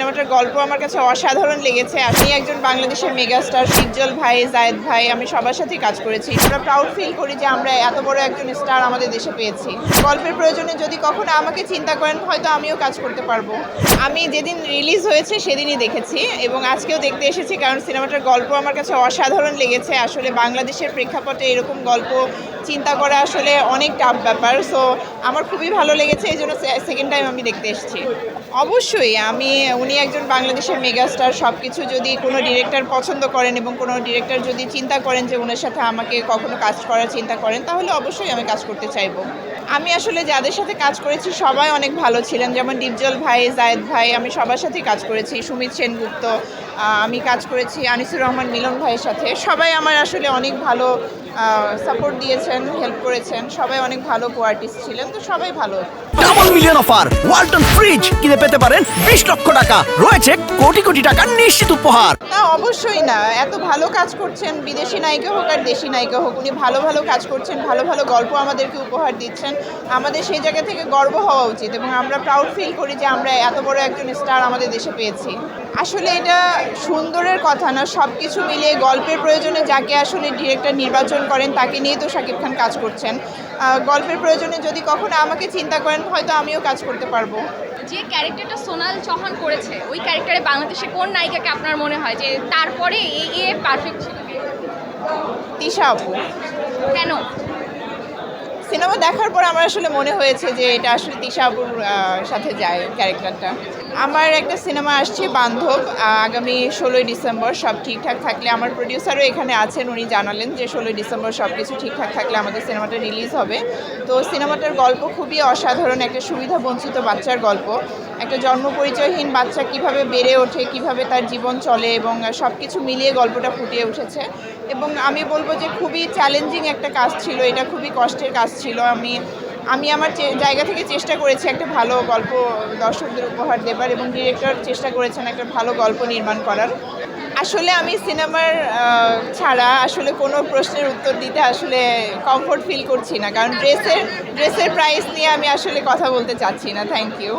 সিনেমাটার গল্প আমার কাছে অসাধারণ লেগেছে। আমি একজন বাংলাদেশের মেগাস্টার শিবজল ভাই, জায়েদ ভাই, আমি সবার সাথেই কাজ করেছি। আমরা প্রাউড ফিল করি যে আমরা এত বড় একজন স্টার আমাদের দেশে পেয়েছি। গল্পের প্রয়োজনে যদি কখনো আমাকে চিন্তা করেন, হয়তো আমিও কাজ করতে পারব। আমি যেদিন রিলিজ হয়েছে, সেদিনই দেখেছি এবং আজকেও দেখতে এসেছি কারণ সিনেমাটার গল্প আমার কাছে অসাধারণ লেগেছে। আসলে বাংলাদেশের প্রেক্ষাপটে এরকম গল্প চিন্তা করা আসলে অনেক টাফ ব্যাপার। সো আমার খুবই ভালো লেগেছে, এই জন্য সেকেন্ড টাইম আমি দেখতে এসেছি। অবশ্যই, আমি, উনি একজন বাংলাদেশের মেগাস্টার সব কিছু যদি কোনো ডিরেক্টর পছন্দ করেন এবং কোনো ডিরেক্টর যদি চিন্তা করেন যে ওনার সাথে আমাকে কখনো কাজ করার চিন্তা করেন, তাহলে অবশ্যই আমি কাজ করতে চাইব। আমি আসলে যাদের সাথে কাজ করেছি, সবাই অনেক ভালো ছিলেন, যেমন ডিপজল ভাই, জায়েদ ভাই, আমি সবার সাথেই কাজ করেছি, সুমিত সেনগুপ্ত আমি কাজ করেছি আনিসুর রহমান মিলন ভাইয়ের সাথে। সবাই আমার আসলে অনেক ভালো সাপোর্ট দিয়েছেন হেল্প করেছেন। সবাই অনেক ভালো কো আর্টিস্ট ছিলেন তো সবাই ভালো। Double million offer Walton fridge কিনে পেতে পারেন বিশ লক্ষ টাকা। রয়েছে কোটি কোটি টাকার নিশ্চিত উপহার। না অবশ্যই না। এত ভালো কাজ করছেন বিদেশি নায়িকা হোক আর দেশি নায়িকা হোক উনি ভালো ভালো কাজ করছেন ভালো ভালো গল্প আমাদেরকে উপহার দিচ্ছেন। আমাদের সেই জায়গা থেকে গর্ব হওয়া উচিত এবং আমরা প্রাউড ফিল করি যে আমরা এত বড় একজন স্টার আমাদের দেশে পেয়েছি। আসলে এটা সুন্দরের কথা না সব কিছু মিলিয়ে গল্পের প্রয়োজনে যাকে আসলে ডিরেক্টর নির্বাচন করেন তাকে নিয়ে তো শাকিব খান কাজ করছেন। গল্পের প্রয়োজনে যদি কখনো আমাকে চিন্তা করেন হয়তো আমিও কাজ করতে পারব। যে ক্যারেক্টারটা সোনাল চৌহান করেছে ওই ক্যারেক্টারে বাংলাদেশে কোন নায়িকাকে আপনার মনে হয় যে তারপরে এ এ পারফেক্ট ছিল? তিশা আপু। কেন? সিনেমা দেখার পর আমার আসলে মনে হয়েছে যে এটা আসলে তিশা আপুর সাথে যায় ক্যারেক্টারটা। আমার একটা সিনেমা আসছে, বান্ধব আগামী ষোলোই ডিসেম্বর সব ঠিকঠাক থাকলে আমার প্রডিউসারও এখানে আছেন, উনি জানালেন যে ষোলোই ডিসেম্বর সব কিছু ঠিকঠাক থাকলে আমাদের সিনেমাটা রিলিজ হবে। তো সিনেমাটার গল্প খুবই অসাধারণ, একটা সুবিধা বঞ্চিত বাচ্চার গল্প। একটা জন্ম পরিচয়হীন বাচ্চা কীভাবে বেড়ে ওঠে, কীভাবে তার জীবন চলে এবং সব কিছু মিলিয়ে গল্পটা ফুটিয়ে উঠেছে। এবং আমি বলব যে খুবই চ্যালেঞ্জিং একটা কাজ ছিল, এটা খুবই কষ্টের কাজ ছিল। আমি আমি আমার জায়গা থেকে চেষ্টা করেছি একটা ভালো গল্প দর্শকদের উপহার দেবার এবং ডিরেক্টর চেষ্টা করেছেন একটা ভালো গল্প নির্মাণ করার। আসলে আমি সিনেমার ছাড়া আসলে কোনো প্রশ্নের উত্তর দিতে আসলে কমফোর্ট ফিল করছি না। কারণ ড্রেসের ড্রেসের প্রাইস নিয়ে আমি আসলে কথা বলতে চাচ্ছি না। Thank you